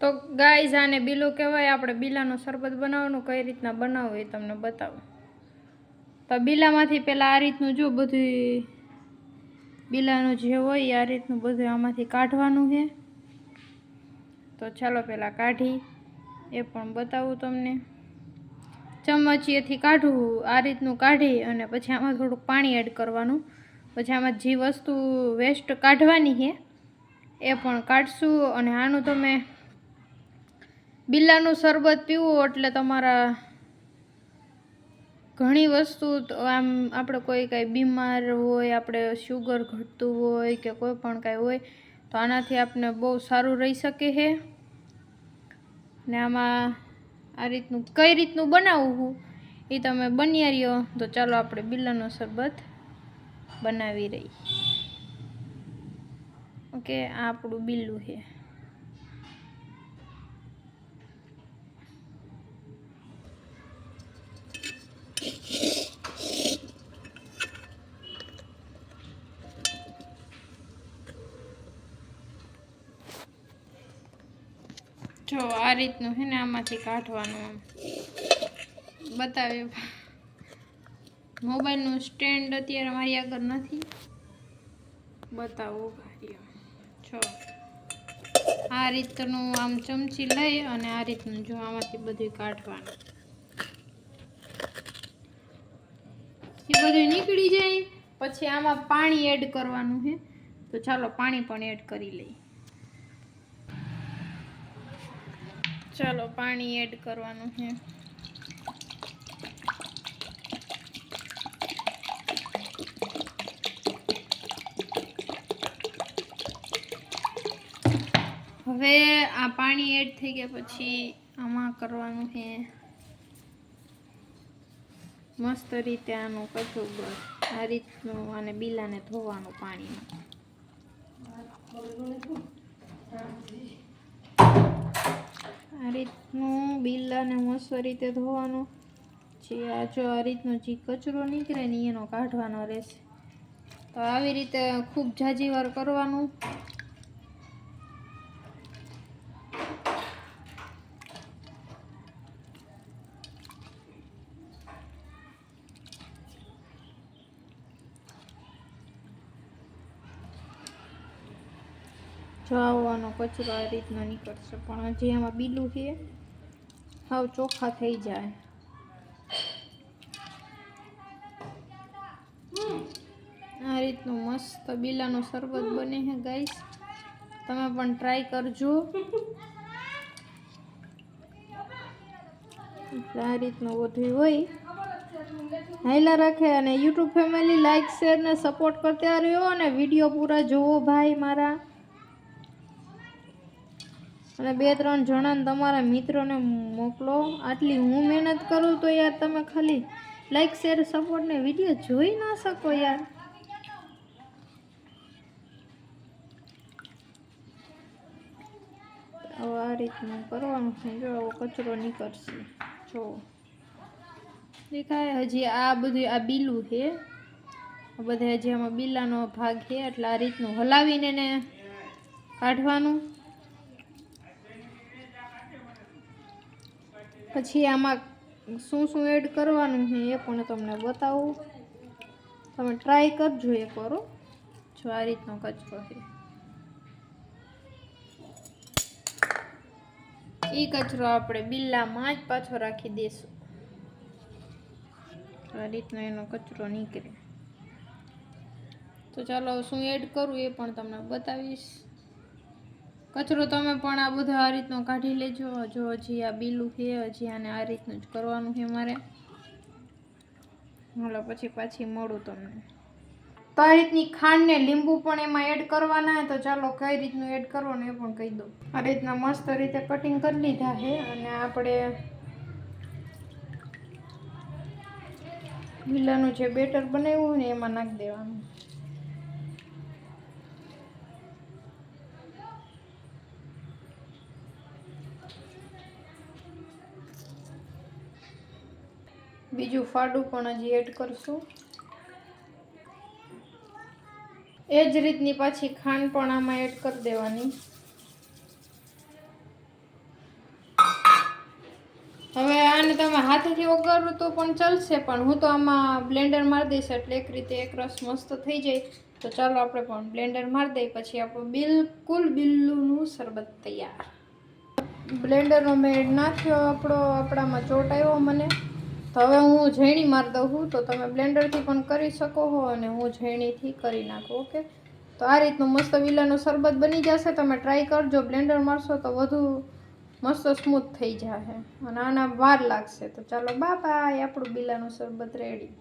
તો ગાય આને બીલું કહેવાય, આપણે બીલાનું શરબત બનાવવાનું, કઈ રીતના બનાવવું એ તમને બતાવું. તો બીલામાંથી પહેલાં આ રીતનું જો બધું બીલાનું જે હોય આ રીતનું બધું આમાંથી કાઢવાનું છે. તો ચાલો પહેલાં કાઢી, એ પણ બતાવું તમને. ચમચીએથી કાઢવું આ રીતનું કાઢી અને પછી આમાં થોડુંક પાણી એડ કરવાનું. પછી આમાં જે વસ્તુ વેસ્ટ કાઢવાની છે, એ પણ કાઢશું અને આનું તમે બિલ્લાનું શરબત પીવું એટલે તમારા ઘણી વસ્તુ આમ આપણે કોઈ કાંઈ બીમાર હોય, આપણે શુગર ઘટતું હોય કે કોઈ પણ કાંઈ હોય, તો આનાથી આપણે બહુ સારું રહી શકે છે. ને આમાં આ રીતનું, કઈ રીતનું બનાવવું એ તમે બન્યા રહ્યો, તો ચાલો આપણે બિલ્લાનો શરબત બનાવી રહી. ઓકે, આ આપણું બિલ્લું છે. જો, આ રીતનું છે ને આમાંથી કાઢવાનું આમ. બતાવ્યું. મોબાઈલનું સ્ટેન્ડ અત્યારે મારી આગળ નથી. બતાવો જો, આ રીતનું આમ ચમચી લઈ અને આ રીતનું જો આમાંથી બધું કાઢવાનું. એ બધું નીકળી જાય. પછી આમાં પાણી એડ કરવાનું છે તો ચાલો પાણી પણ એડ કરી લઈએ. ચાલો, પાણી એડ કરવાનું છે. હવે આ પાણી એડ થઈ ગયા પછી આમાં કરવાનું છે મસ્ત રીતે આનું કચું બસ. આ રીતનું અને બીલાને ધોવાનું પાણીમાં. આ રીતનું બિલ્લાને મસ્ત રીતે ધોવાનું. જે આ જો આ રીતનો જે કચરો નીકળે ને એનો કાઢવાનો રહેશે. તો આવી રીતે ખૂબ જાજીવાર કરવાનું. જો આવવાનો કચરો આ રીતનો નીકળશે. પણ હજી એમાં બીલું છે. સાવ ચોખ્ખા થઈ જાય. આ રીતનું મસ્ત બીલાનું શરબત બને છે ગાઈસ તમે પણ ટ્રાય કરજો. આ રીતનું બધું હોય. હાઈલા રાખે અને યુટ્યુબ ફેમિલી લાઈક શેર ને સપોર્ટ કરતા રહ્યો અને વીડિયો પૂરા જોવો ભાઈ મારા. અને બે ત્રણ જણાને તમારા મિત્રોને મોકલો. આટલી હું મહેનત કરું તો યાર તમે ખાલી લાઈક શેર સપોર્ટ ને વીડિયો જોઈ ના શકો યાર. હવે આ રીતનું કરવાનું છે. જો આવો કચરો નીકળશે. જો. દેખાય હજી આ બધું આ બીલું છે. બધે હજી આમાં બીલાનો ભાગ છે. એટલે આ રીતનું હલાવીને કાઢવાનું. પછી આમાં શું શું એડ કરવાનું છે એ પણ તમને બતાવું. તમે ટ્રાય કરજો એ કરો જો આ રીતનો કચરો છે. એ કચરો આપણે બિલ્લામાં જ પાછો રાખી દઈશું આ રીતનો એનો કચરો નીકળે. તો ચાલો શું એડ કરું એ પણ તમને બતાવીશ. કચરો તમે પણ આ બધો આ રીતનો કાઢી લેજો. જો હજી આ બીલું છે, હજી આને આ રીતનું જ કરવાનું છે મારે. હાલો, પછી પાછી મળું તમને. તો આ રીતની ખાંડ ને લીંબુ પણ એમાં એડ કરવાના તો ચાલો કઈ રીતનું એડ કરવાનું એ પણ કહી દઉં. આ રીતના મસ્ત રીતે કટિંગ કરી લીધા છે, અને આપણે લીલાનું જે બેટર બનાવ્યું ને એમાં નાખી દેવાનું. બીજું ફાડું પણ હજી એડ કરશું. એ જ રીતની પાછી ખાંડ પણ આમાં એડ કરી દેવાની. હવે આને તમે હાથેથી વગાડો તો પણ ચાલશે, પણ હું તો આમાં બ્લેન્ડર મારી દઈશ એટલે એક રીતે એક રસ મસ્ત થઈ જાય. તો ચાલો આપણે પણ બ્લેન્ડર મારી દઈએ, પછી આપણું બિલકુલ બિલ્લુનું શરબત તૈયાર. બ્લેન્ડરનો મેળ નાખ્યો આપણો, આપણામાં ચોટ આવ્યો મને. હવે હું ઝેણી મારી દઉં છું, તો તમે બ્લેન્ડરથી પણ કરી શકો હો અને હું ઝેણીથી કરી નાખું, ઓકે? તો આ રીતનું મસ્ત વિલાનું શરબત બની જશે, તમે ટ્રાય કરજો, બ્લેન્ડર મારશો તો વધુ મસ્ત સ્મૂથ થઈ જશે અને આના વાર લાગશે. તો ચાલો, બાય આપણું બિલાનું શરબત રેડી